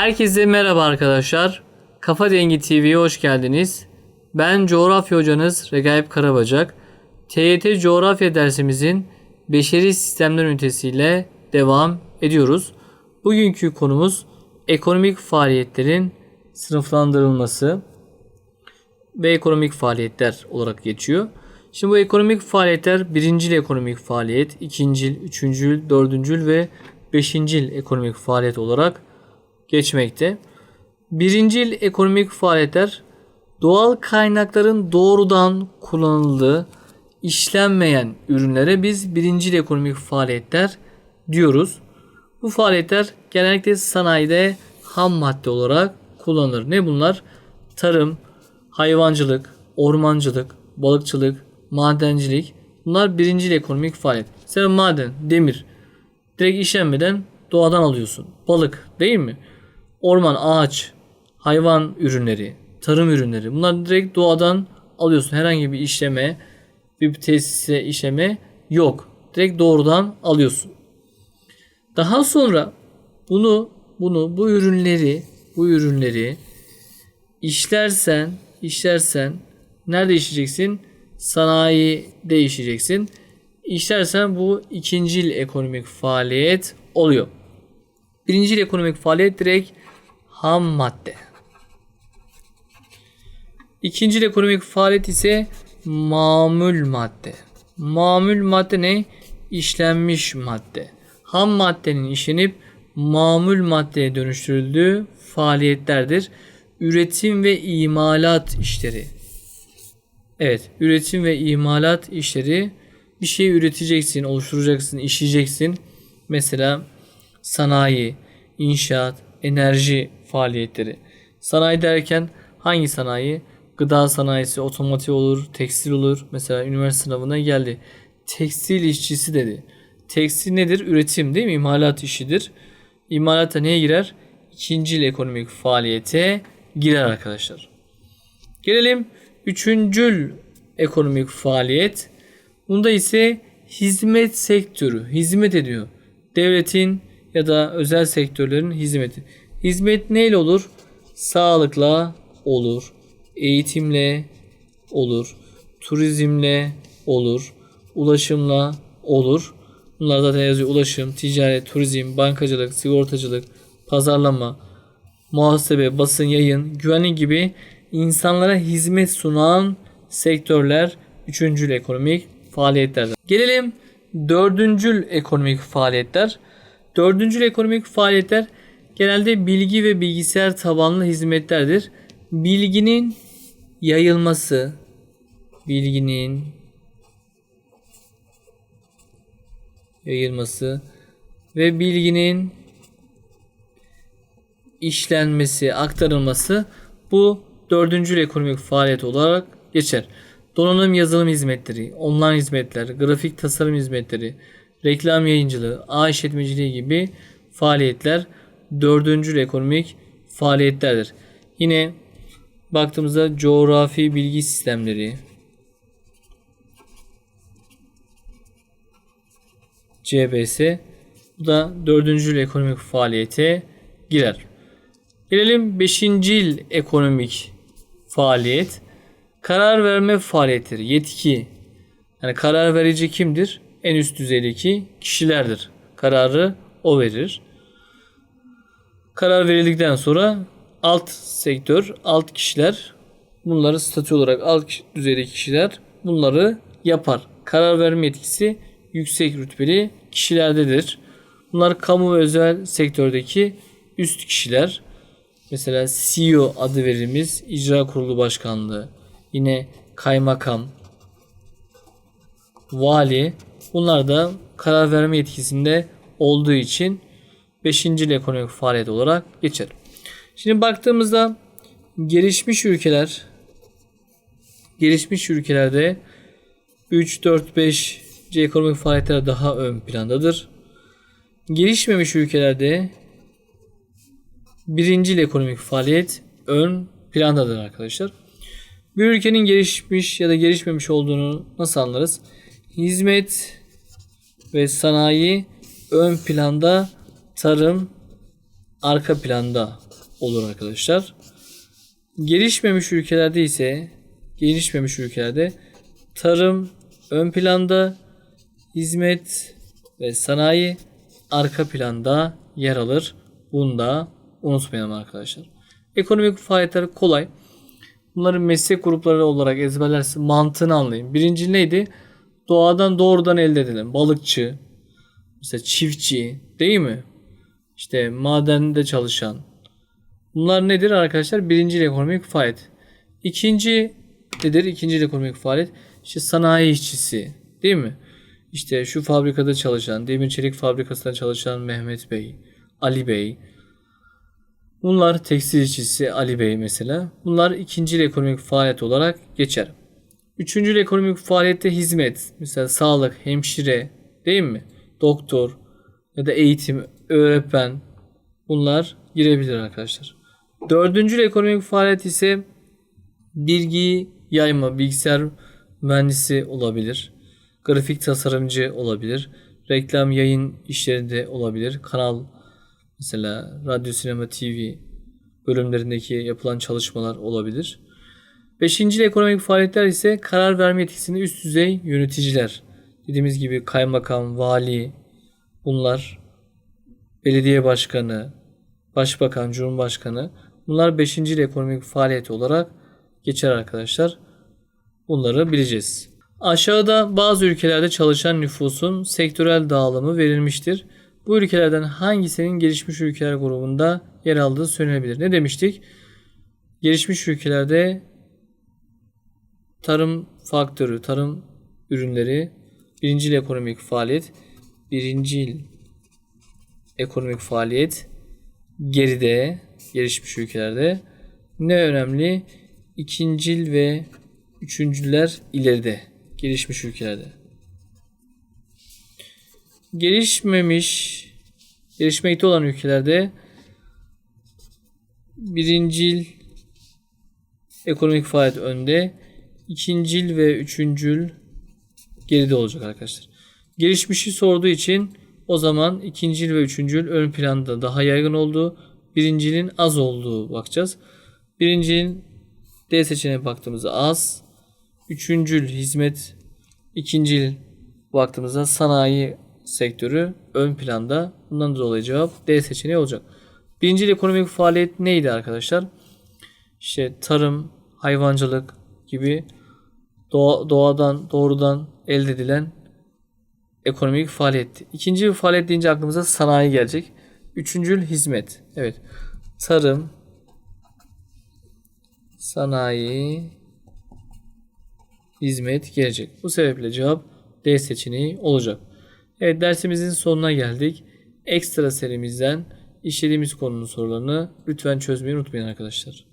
Herkese merhaba arkadaşlar. Kafa Dengi TV'ye hoş geldiniz. Ben coğrafya hocanız Regaip Karabacak. TYT coğrafya dersimizin beşeri sistemler ünitesiyle devam ediyoruz. Bugünkü konumuz ekonomik faaliyetlerin sınıflandırılması ve ekonomik faaliyetler olarak geçiyor. Şimdi bu ekonomik faaliyetler birincil ekonomik faaliyet, ikincil, üçüncül, dördüncül ve beşincil ekonomik faaliyet olarak geçmekte. Birincil ekonomik faaliyetler doğal kaynakların doğrudan kullanıldığı işlenmeyen ürünlere biz birincil ekonomik faaliyetler diyoruz. Bu faaliyetler genellikle sanayide ham madde olarak kullanılır. Ne bunlar? Tarım, hayvancılık, ormancılık, balıkçılık, madencilik. Bunlar birincil ekonomik faaliyet. Mesela maden, demir. Direkt işlenmeden doğadan alıyorsun. Balık değil mi? Orman, ağaç, hayvan ürünleri, tarım ürünleri. Bunlar direkt doğadan alıyorsun. Herhangi bir işleme, bir tesise işleme yok. Direkt doğrudan alıyorsun. Daha sonra bunu bunu bu ürünleri bu ürünleri işlersen işlersen nerede işleyeceksin? Sanayide işleyeceksin. İşlersen bu ikincil ekonomik faaliyet oluyor. Birincil ekonomik faaliyet direkt ham madde. İkincil ekonomik faaliyet ise mamul madde. Mamul madde ne? İşlenmiş madde. Ham maddenin işlenip mamul maddeye dönüştürüldüğü faaliyetlerdir. Üretim ve imalat işleri. Evet, üretim ve imalat işleri bir şey üreteceksin, oluşturacaksın, işleyeceksin. Mesela sanayi, inşaat, enerji faaliyetleri. Sanayi derken hangi sanayi? Gıda sanayisi, otomotiv olur, tekstil olur. Mesela üniversite sınavına geldi. Tekstil işçisi dedi. Tekstil nedir? Üretim değil mi? İmalat işidir. İmalata neye girer? İkincil ekonomik faaliyete girer arkadaşlar. Gelelim üçüncül ekonomik faaliyet. Bunda ise hizmet sektörü hizmet ediyor. Devletin ya da özel sektörlerin hizmeti. Hizmet neyle olur? Sağlıkla olur, eğitimle olur, turizmle olur, ulaşımla olur. Bunlar zaten yazıyor. Ulaşım, ticaret, turizm, bankacılık, sigortacılık, pazarlama, muhasebe, basın, yayın, güvenlik gibi insanlara hizmet sunan sektörler üçüncül ekonomik faaliyetlerden. Gelelim dördüncül ekonomik faaliyetler. Dördüncül ekonomik faaliyetler genelde bilgi ve bilgisayar tabanlı hizmetlerdir. Bilginin yayılması, bilginin yayılması ve bilginin işlenmesi, aktarılması bu dördüncül ekonomik faaliyet olarak geçer. Donanım yazılım hizmetleri, online hizmetler, grafik tasarım hizmetleri, reklam yayıncılığı, ağ işletmeciliği gibi faaliyetler dördüncül ekonomik faaliyetlerdir. Yine baktığımızda coğrafi bilgi sistemleri, CBS bu da dördüncül ekonomik faaliyete girer. Gelelim beşincil ekonomik faaliyet. Karar verme faaliyetleri, yetki. Yani karar verici kimdir? En üst düzeydeki kişilerdir. Kararı o verir. Karar verildikten sonra alt sektör, alt kişiler bunları statü olarak alt düzeydeki kişiler bunları yapar. Karar verme yetkisi yüksek rütbeli kişilerdedir. Bunlar kamu ve özel sektördeki üst kişiler. Mesela CEO adı verimiz icra kurulu başkanlığı, yine kaymakam, vali bunlar da karar verme yetkisinde olduğu için 5. ekonomik faaliyet olarak geçer. Şimdi baktığımızda gelişmiş ülkeler gelişmiş ülkelerde 3 4 5 ekonomik faaliyetler daha ön plandadır. Gelişmemiş ülkelerde birincil ekonomik faaliyet ön plandadır arkadaşlar. Bir ülkenin gelişmiş ya da gelişmemiş olduğunu nasıl anlarız? Hizmet ve sanayi ön planda, tarım arka planda olur arkadaşlar. Gelişmemiş ülkelerde ise gelişmemiş ülkelerde tarım ön planda, hizmet ve sanayi arka planda yer alır. Bunu da unutmayalım arkadaşlar. Ekonomik faaliyetler kolay. Bunların meslek grupları olarak ezberlersin. Mantığını anlayın. Birinci neydi? Doğadan doğrudan elde edilen balıkçı, mesela çiftçi değil mi? İşte madende çalışan. Bunlar nedir arkadaşlar? Birinci ekonomik faaliyet. İkinci nedir? İkinci ekonomik faaliyet. İşte sanayi işçisi değil mi? İşte şu fabrikada çalışan, demir çelik fabrikasında çalışan Mehmet Bey, Ali Bey. Bunlar tekstil işçisi Ali Bey mesela. Bunlar ikinci ekonomik faaliyet olarak geçer. Üçüncü ekonomik faaliyette hizmet. Mesela sağlık, hemşire değil mi? Doktor ya da eğitim, öğretmen bunlar girebilir arkadaşlar. Dördüncü ekonomik faaliyet ise bilgi yayma, bilgisayar mühendisi olabilir. Grafik tasarımcı olabilir. Reklam yayın işlerinde olabilir. Kanal mesela radyo, sinema, TV bölümlerindeki yapılan çalışmalar olabilir. Beşinci ekonomik faaliyetler ise karar verme yetkisinde üst düzey yöneticiler. Dediğimiz gibi kaymakam, vali bunlar belediye başkanı, başbakan, cumhurbaşkanı bunlar beşinci ekonomik faaliyet olarak geçer arkadaşlar. Bunları bileceğiz. Aşağıda bazı ülkelerde çalışan nüfusun sektörel dağılımı verilmiştir. Bu ülkelerden hangisinin gelişmiş ülkeler grubunda yer aldığı söylenebilir. Ne demiştik? Gelişmiş ülkelerde tarım faktörü, tarım ürünleri birincil ekonomik faaliyet, birincil ekonomik faaliyet geride, gelişmiş ülkelerde ne önemli? İkincil ve üçüncüler ileride, gelişmiş ülkelerde. Gelişmemiş, gelişmekte olan ülkelerde birincil ekonomik faaliyet önde, ikincil ve üçüncül geride olacak arkadaşlar. Gelişmişi sorduğu için o zaman ikincil ve üçüncül ön planda daha yaygın olduğu, birincilin az olduğu bakacağız. Birincilin D seçeneğine baktığımızda az, üçüncül hizmet, ikincil baktığımızda sanayi sektörü ön planda. Bundan dolayı cevap D seçeneği olacak. Birincil ekonomik faaliyet neydi arkadaşlar? İşte tarım, hayvancılık gibi doğa, doğadan doğrudan elde edilen ekonomik faaliyet. İkinci bir faaliyet deyince aklımıza sanayi gelecek. Üçüncül hizmet. Evet. Tarım, sanayi, hizmet gelecek. Bu sebeple cevap D seçeneği olacak. Evet dersimizin sonuna geldik. Ekstra serimizden işlediğimiz konunun sorularını lütfen çözmeyi unutmayın arkadaşlar.